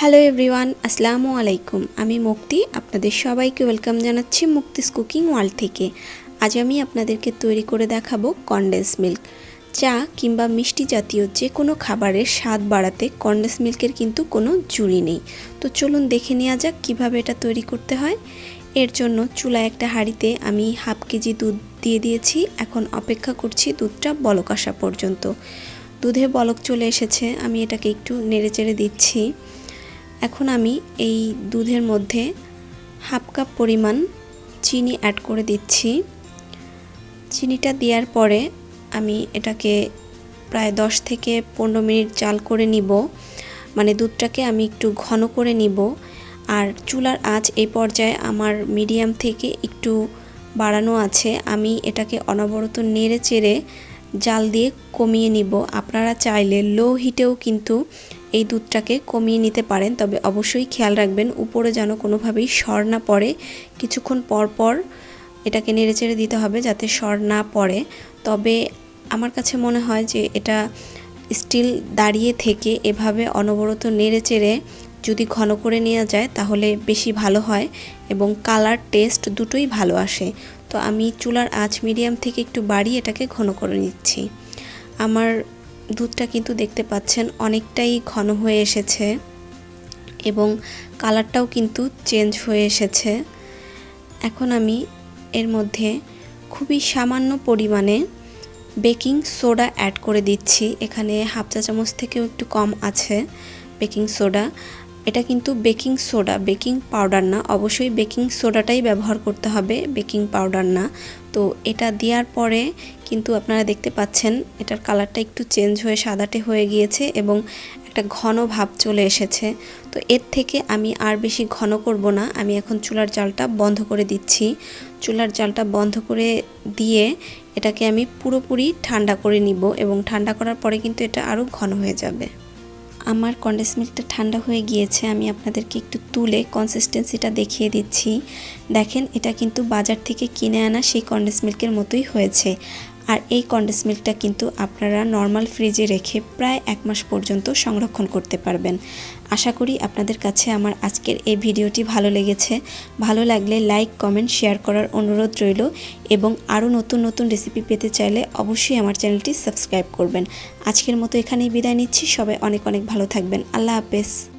Hello everyone আসসালামু আলাইকুম আমি মুক্তি, আপনাদের সবাইকে ওয়েলকাম জানাচ্ছি মুক্তিস কুকিং ওয়ার্ল্ড থেকে। আজ আমি আপনাদেরকে তৈরি করে দেখাবো কন্ডেন্স মিল্ক চা কিংবা মিষ্টি জাতীয় যে কোনো খাবারের স্বাদ বাড়াতে কন্ডেন্স মিল্কের কিন্তু কোনো জুড়ি নেই। তো চলুন দেখে নেওয়া যাক কীভাবে এটা তৈরি করতে হয়। এর জন্য চুলায় একটা হাঁড়িতে আমি হাফ কেজি দুধ দিয়ে দিয়েছি। এখন অপেক্ষা করছি দুধটা বলক আসা পর্যন্ত। দুধে বলক চলে এসেছে। আমি এটাকে একটু নেড়ে চেড়ে দিচ্ছি। এখন আমি এই দুধের মধ্যে হাফ কাপ পরিমাণ চিনি অ্যাড করে দিচ্ছি। চিনিটা দেওয়ার পরে আমি এটাকে প্রায় দশ থেকে পনেরো মিনিট জাল করে নিব। মানে দুধটাকে আমি একটু ঘন করে নিব। আর চুলার আঁচ এই পর্যায়ে আমার মিডিয়াম থেকে একটু বাড়ানো আছে। আমি এটাকে অনবরত নেড়ে চেড়ে জাল দিয়ে কমিয়ে নিব। আপনারা চাইলে লো হিটেও কিন্তু এই দুধটাকে কমিয়ে নিতে পারেন, তবে অবশ্যই খেয়াল রাখবেন, উপরে যেন কোনোভাবেই সর না পড়ে। কিছুক্ষণ পর পর এটাকে নেড়েচেড়ে দিতে হবে যাতে সর না পড়ে। তবে আমার কাছে মনে হয় যে এটা স্টিল দাঁড়িয়ে থেকে এভাবে অনবরত নেড়েচেড়ে যদি ঘন করে নেওয়া যায় তাহলে বেশি ভালো হয় এবং কালার টেস্ট দুটোই ভালো আসে। তো আমি চুলার আঁচ মিডিয়াম থেকে একটু বাড়িয়ে এটাকে ঘন করে নিচ্ছি। আমার দুধটা কিন্তু দেখতে পাচ্ছেন অনেকটাই ঘন হয়ে এসেছে এবং কালারটাও কিন্তু চেঞ্জ হয়ে এসেছে। এখন আমি এর মধ্যে খুবই সামান্য পরিমাণে বেকিং সোডা অ্যাড করে দিচ্ছি। এখানে হাফ চা চামচ থেকেও একটু কম আছে বেকিং সোডা। এটা কিন্তু বেকিং সোডা, বেকিং পাউডার না। অবশ্যই বেকিং সোডাটাই ব্যবহার করতে হবে, বেকিং পাউডার না। তো এটা দেওয়ার পরে কিন্তু আপনারা দেখতে পাচ্ছেন, এটার কালারটা একটু চেঞ্জ হয়ে সাদাটে হয়ে গিয়েছে এবং একটা ঘন ভাব চলে এসেছে। তো এর থেকে আমি আর বেশি ঘন করব না। আমি এখন চুলার জালটা বন্ধ করে দিচ্ছি। চুলার জালটা বন্ধ করে দিয়ে এটাকে আমি পুরোপুরি ঠান্ডা করে নিব এবং ঠান্ডা করার পরে কিন্তু এটা আরও ঘন হয়ে যাবে। আমার কন্ডেন্স মিল্কটা ঠান্ডা হয়ে গিয়েছে, আমি আপনাদেরকে একটু তুলে কনসিস্টেন্সিটা দেখিয়ে দিচ্ছি। দেখেন, এটা কিন্তু বাজার থেকে কিনে আনা সেই কন্ডেন্স মিল্কের মতোই হয়েছে। আর এই কন্ডেন্স মিল্কটা কিন্তু আপনারা নর্মাল ফ্রিজে রেখে প্রায় এক মাস পর্যন্ত সংরক্ষণ করতে পারবেন। আশা করি আপনাদের কাছে আমার আজকের এই ভিডিওটি ভালো লেগেছে। ভালো লাগলে লাইক, কমেন্ট, শেয়ার করার অনুরোধ রইল এবং আরও নতুন নতুন রেসিপি পেতে চাইলে অবশ্যই আমার চ্যানেলটি সাবস্ক্রাইব করবেন। আজকের মতো এখানেই বিদায় নিচ্ছি। সবাই অনেক অনেক ভালো থাকবেন। আল্লাহ হাফেজ।